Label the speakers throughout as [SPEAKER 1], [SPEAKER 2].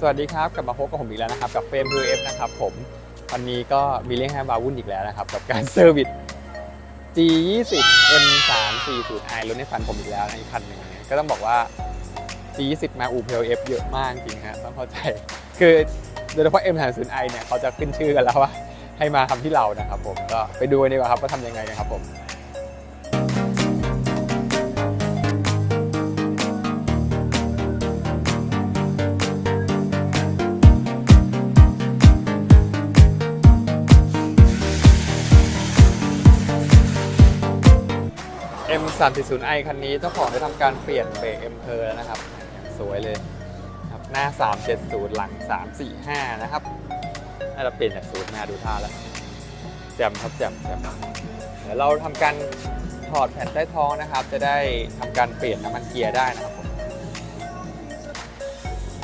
[SPEAKER 1] สวัสดีครับกลับมาพบกับผมอีกแล้วนะครับ กับเฟรม PF นะครับผมวันนี้ก็มีเรื่องให้มาวุ่นอีกแล้วนะครับ กับการเซอร์วิส G20 M340i รถในฝันผมอีกแล้วนะอีกคันหนึ่งนะก็ต้องบอกว่า G20 มาอู PLF เยอะมากจริงฮะต้องเข้าใจ คือโดยเฉพาะ M340i เนี่ยเขาจะขึ้นชื่อกันแล้วว่าให้มาทำที่เรานะครับผมก็ไปดูกันดีกว่าครับว่าทำยังไงกันครับผม M340i คันนี้เจ้าของได้ทำการเปลี่ยนเบรก M เพอแล้วนะครับ สวยเลยครับหน้า 370 หลัง 345 นะครับน่าจะเปลี่ยนจากศูนย์มาดูท่าแล้วแจ่มครับแจ่มแจ่มเดี๋ยวเราทำการถอดแผ่นใต้ท้องนะครับ จะได้ทำการเปลี่ยนน้ำมันเกียร์ได้นะครับผม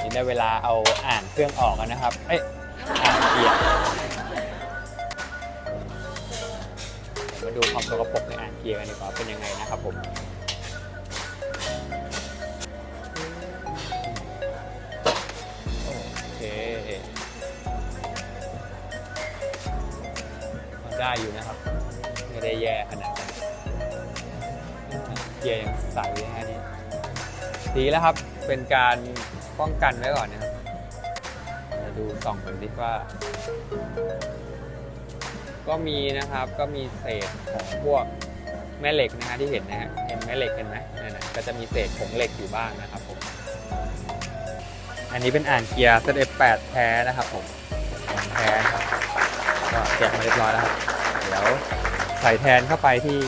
[SPEAKER 1] นี่ได้เวลาเอาอ่านเครื่องออกแล้วนะครับ เอ้ยอ่านเกียร์ ความสกปรกในอ่างเกียร์กันดีกว่าเป็นยังไงนะครับผมโอเคได้อยู่นะครับ ไม่ได้แย่ขนาดนั้นเกียร์ยังใสนะฮะนี่ดีแล้วครับเป็นการป้องกันไว้ก่อนนะครับเดี๋ยวดูส่องกันดิว่า ก็มีนะครับก็มีเศษของพวกแม่เหล็กนะฮะที่เห็นนะฮะเห็นแม่เหล็กเห็นไหมนั่นนะก็จะมีเศษของเหล็กอยู่บ้างนะครับผมอันนี้เป็นอ่านเกียร์ ZF8 แท้นะครับผมของแท้ครับก็แกะมาเรียบร้อยแล้วครับเดี๋ยวใส่แทนเข้าไปที่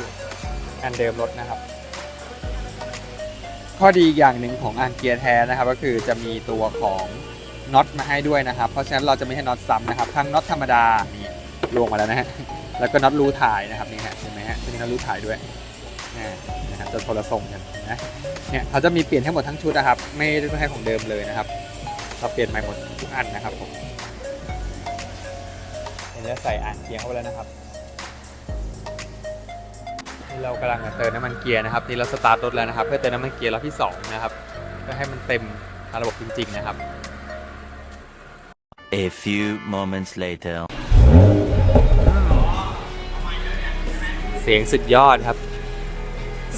[SPEAKER 1] อันเดิมรถนะครับ ข้อดีอย่างหนึ่งของอ่านเกียร์แท้นะครับ ก็คือจะมีตัวของน็อตมาให้ด้วยนะครับ เพราะฉะนั้นเราจะไม่ให้น็อตซ้ำนะครับ ทั้งน็อตธรรมดานี่ ลวงมาแล้วนะฮะ แล้วก็น็อตรูถ่ายนะครับนี่ฮะเห็นไหมฮะจะมีน็อตรูถ่ายด้วยอ่านะฮะจะโทรส่งกันนะเนี่ยเขาจะมีเปลี่ยนทั้งหมดทั้งชุดนะครับ ไม่ได้ให้ของเดิมเลยนะครับเราเปลี่ยนใหม่หมดทุกอันนะครับผมเดี๋ยวจะใส่อ่านเกียร์เข้าไปแล้วนะครับนี่เรากำลังเติมน้ำมันเกียร์นะครับนี่เราสตาร์ทรถแล้วนะครับ เพื่อเติมน้ำมันเกียร์รอบที่สองนะครับเพื่อให้มันเต็มระบบจริง ๆ นะครับ
[SPEAKER 2] A few moments later.
[SPEAKER 1] เสียงสุดยอดครับ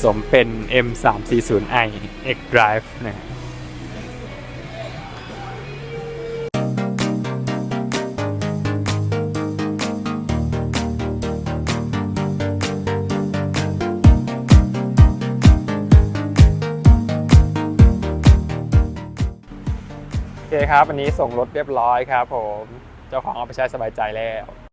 [SPEAKER 1] สมเป็น M340i X Drive นะโอเคครับ วันนี้ส่งรถเรียบร้อยครับผม เจ้าของเอาไปใช้สบายใจแล้ว